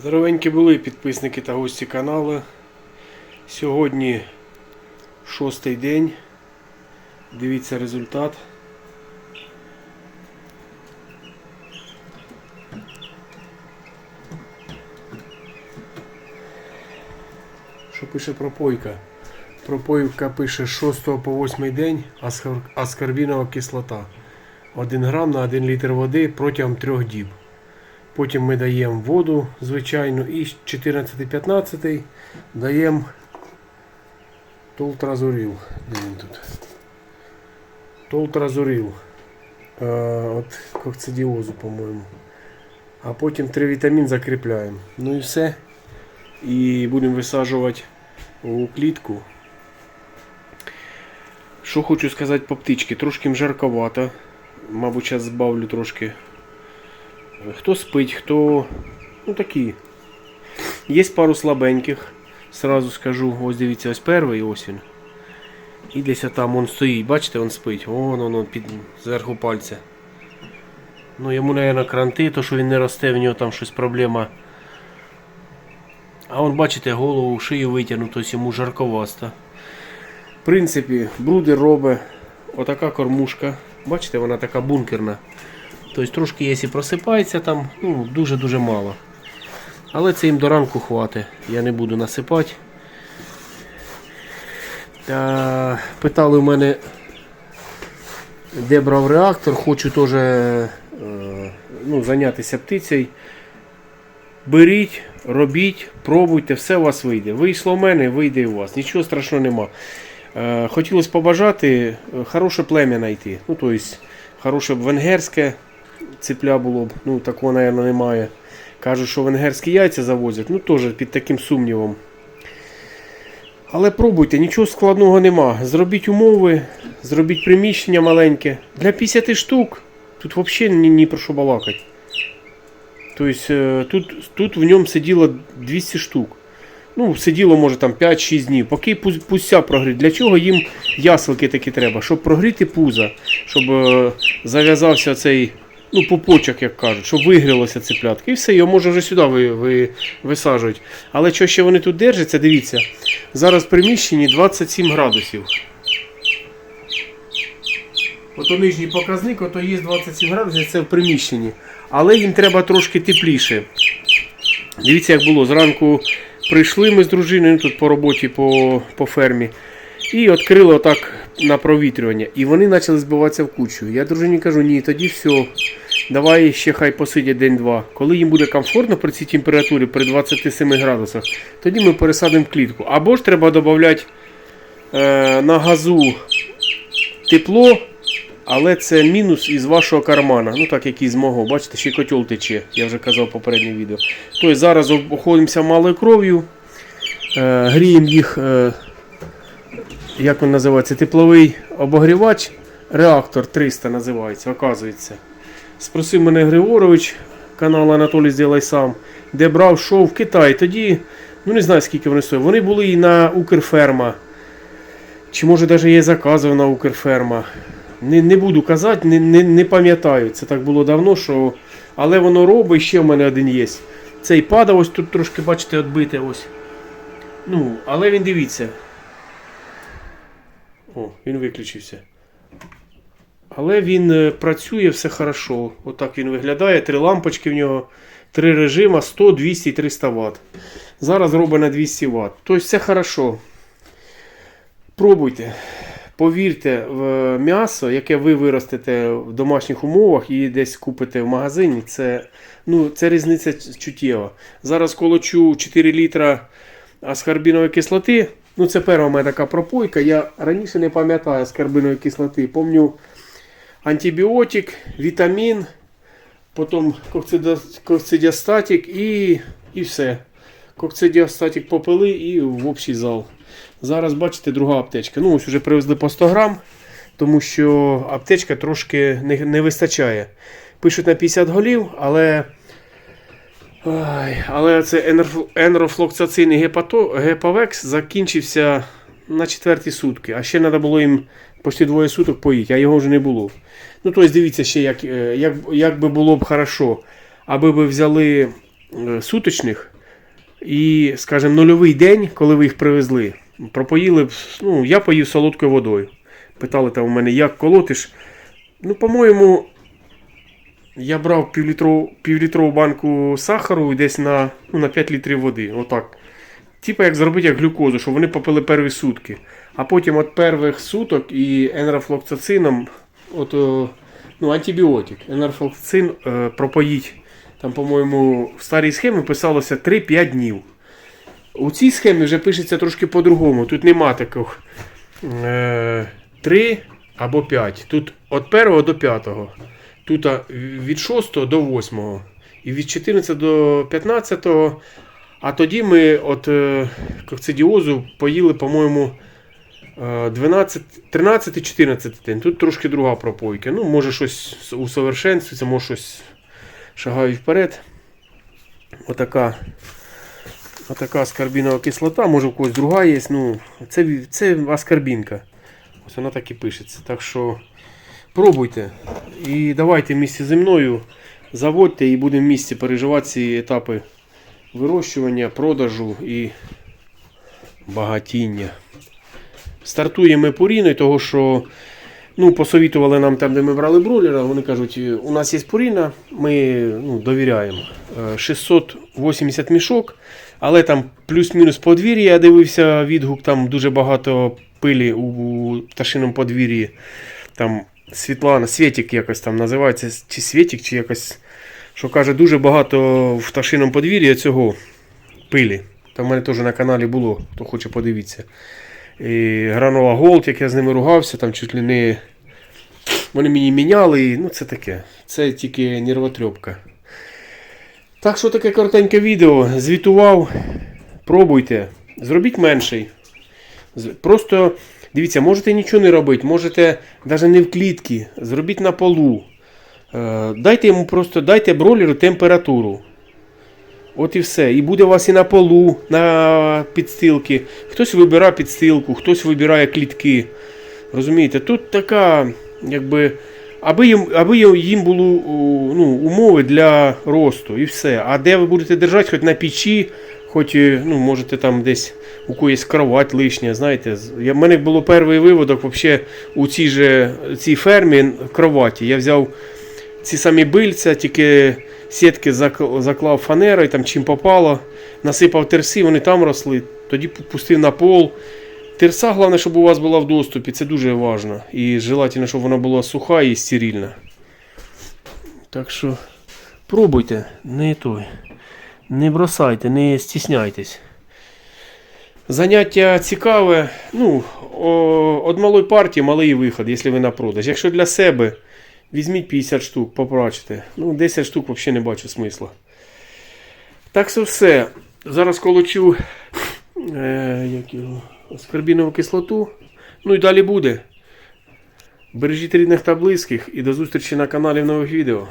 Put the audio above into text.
Здоровенькі були підписники та гості каналу. Сьогодні шостий день. Дивіться результат. Що пише пропойка? Пропойка пише з 6 по 8 день аскорбінова кислота. 1 грам на 1 літр води протягом 3 діб. Потім ми даємо воду, звичайно, і з 14-15 даємо толтразурил. Де він тут? Толтразурил. Е, от кокцидіозу, по-моєму. А потім тривітамін закріпляємо. Ну і все. І будемо висаджувати у клітку. Що хочу сказати по птичці, трошки жарковато. Мабуть, зараз збавлю трошки Хто спить, хто. Ну такі. Є пару слабеньких. Сразу скажу, ось дивіться, ось перший ось він. І десь там він стоїть, бачите, він спить. Вон воно під зверху пальця. Ну йому, мабуть, кранти, то що він не росте, в нього там щось проблема. А он, бачите, голову, шию витягнуто, тобто йому жарковасто. В принципі, брудер робить отака кормушка. Бачите, вона така бункерна. Тобто трошки, якщо просипається там, ну, дуже-дуже мало. Але це їм до ранку хватить. Я не буду насипати. Та, питали у мене, де брав реактор, хочу теж е, ну, зайнятися птицею. Беріть, робіть, пробуйте, все у вас вийде. Вийшло в мене, вийде і у вас. Нічого страшного нема. Е, хотілося побажати е, хороше плем'я знайти. Ну, тобто, хороше венгерське цепля було б. Ну, такого, мабуть, немає. Кажуть, що венгерські яйця завозять, ну теж під таким сумнівом. Але пробуйте, нічого складного нема. Зробіть умови, зробіть приміщення маленьке. Для 50 штук тут взагалі ні, ні про що балакати. Тобто е, тут, тут в ньому сиділо 200 штук. Ну, сиділо, може там 5-6 днів. Поки пуз- прогріть. Для чого їм яселки такі треба? Щоб прогріти пузо, щоб е, зав'язався цей ну, пупочок, як кажуть, щоб вигрілося цеплятки. І все, його можна вже сюди ви, ви, висаджувати. Але що ще вони тут держаться, дивіться. Зараз в приміщенні 27 градусів. Ото нижній показник, ото є 27 градусів, це в приміщенні. Але їм треба трошки тепліше. Дивіться, як було. Зранку прийшли ми з дружиною ну, тут по роботі по, по фермі. І відкрили отак на провітрювання. І вони почали збиватися в кучу. Я дружині кажу, ні, тоді все. Давай ще хай посидять день-два. Коли їм буде комфортно при цій температурі, при 27 градусах, тоді ми пересадимо в клітку. Або ж треба додати е, на газу тепло, але це мінус із вашого кармана. Ну так як із мого. Бачите, ще котел тече, я вже казав в попереднє відео. Тобто зараз обходимося малою кров'ю, е, гріємо їх. Е, як він називається, тепловий обогрівач, реактор 300 називається, оказується. Спросив мене Григорович, канал Анатолій Зділай сам, де брав шов в Китай. Тоді, ну не знаю скільки вони стоять. Вони були і на Укрферма. Чи може навіть я заказував на Укрферма. Не, не буду казати, не, не, не пам'ятаю. Це так було давно, що. Але воно робить, ще в мене один є. Цей падав, ось тут трошки, бачите, відбите ось. Ну, але він дивіться. О, він виключився. Але він е, працює все хорошо. Отак він виглядає. Три лампочки в нього, три режима 100, 200 300 Вт. Зараз робить на 200 Вт. Тобто все хорошо. Пробуйте. Повірте, в м'ясо, яке ви виростете в домашніх умовах і десь купите в магазині, це, ну, це різниця чуттєва. Зараз колочу 4 літра аскорбінової кислоти. Ну, це перша у така пропойка. Я раніше не пам'ятаю аскорбінової кислоти. Помню антибіотик, вітамін, потім кокцидіостатик і, і все. Кокцидіостатик попили і в общий зал. Зараз бачите друга аптечка. Ну, ось вже привезли по 100 грам, тому що аптечка трошки не, не вистачає. Пишуть на 50 голів, але. Ай, але це енрофлоксацин гепато, гепавекс закінчився на четверті сутки. А ще треба було їм почти двоє суток поїти, а його вже не було. Ну, тобто, дивіться ще, як, е, як, як би було б хорошо, аби ви взяли е, суточних і, скажімо, нульовий день, коли ви їх привезли, пропоїли, б, ну, я поїв солодкою водою. Питали там у мене, як колотиш. Ну, по-моєму, я брав півлітрову, півлітрову банку сахару і десь на, ну, на 5 літрів води. Отак. Типа як зробити як глюкозу, щоб вони попили перші сутки. А потім від перших суток і енерофлоксацином, от, ну, антибіотик, енерофлоксацин е, пропоїть. Там, по-моєму, в старій схемі писалося 3-5 днів. У цій схемі вже пишеться трошки по-другому. Тут нема таких е, 3 або 5. Тут від 1 до 5. Тут від 6 до 8. І від 14 до 15. А тоді ми от е, кокцидіозу поїли, по-моєму, е, 12, 13-14 день. Тут трошки друга пропойка. Ну, може щось усовершенствується, може щось шагаю вперед. Отака, отака аскорбінова кислота, може у когось друга є. Ну, це, це аскорбінка. Ось вона так і пишеться. Так що пробуйте. І давайте вместе зі мною заводьте і будемо в місті переживати ці етапи вирощування, продажу і багатіння. Стартуємо пуріною, того що ну, посовітували нам там, де ми брали бролера. Вони кажуть, у нас є пуріна, ми ну, довіряємо. Е, 680 мішок, але там плюс-мінус подвір'я. Я дивився відгук, там дуже багато пилі у пташиному подвір'ї. Там Світлана, Свєтік якось там називається, чи Свєтік, чи якось, що каже, дуже багато в пташиному подвір'ї цього пилі. Там в мене теж на каналі було, хто хоче подивитися. І Гранула Голд, як я з ними ругався, там чуть ли не. Вони мені міняли, і, ну це таке. Це тільки нервотрепка. Так що таке коротеньке відео. Звітував. Пробуйте. Зробіть менший. Просто дивіться, можете нічого не робити, можете навіть не в клітці, зробіть на полу. Е, Дайте йому просто дайте бролеру температуру. От і все. І буде у вас і на полу, на підстилки. Хтось вибирає підстилку, хтось вибирає клітки. Розумієте, тут така, якби. Аби їм, аби їм було у, ну, умови для росту і все. А де ви будете держати, хоч на печі, хоч ну, можете там десь у когось кровать лишня, знаєте. В мене було перший виводок вообще у цій же цій фермі кроваті. Я взяв ці самі бильця, тільки сітки заклав фанерою, там чим попало, насипав терси, вони там росли, тоді пустив на пол. Терса, головне, щоб у вас була в доступі, це дуже важливо. І желательно, щоб вона була суха і стерильна. Так що пробуйте, не той. Не бросайте, не стісняйтесь. Заняття цікаве. Ну, о, от малої партії малий виход, якщо ви на продаж. Якщо для себе, візьміть 50 штук, попрачте. Ну, 10 штук взагалі не бачу смисла. Так що все. Зараз колочу е, як його, аскорбінову кислоту. Ну і далі буде. Бережіть рідних та близьких і до зустрічі на каналі в нових відео.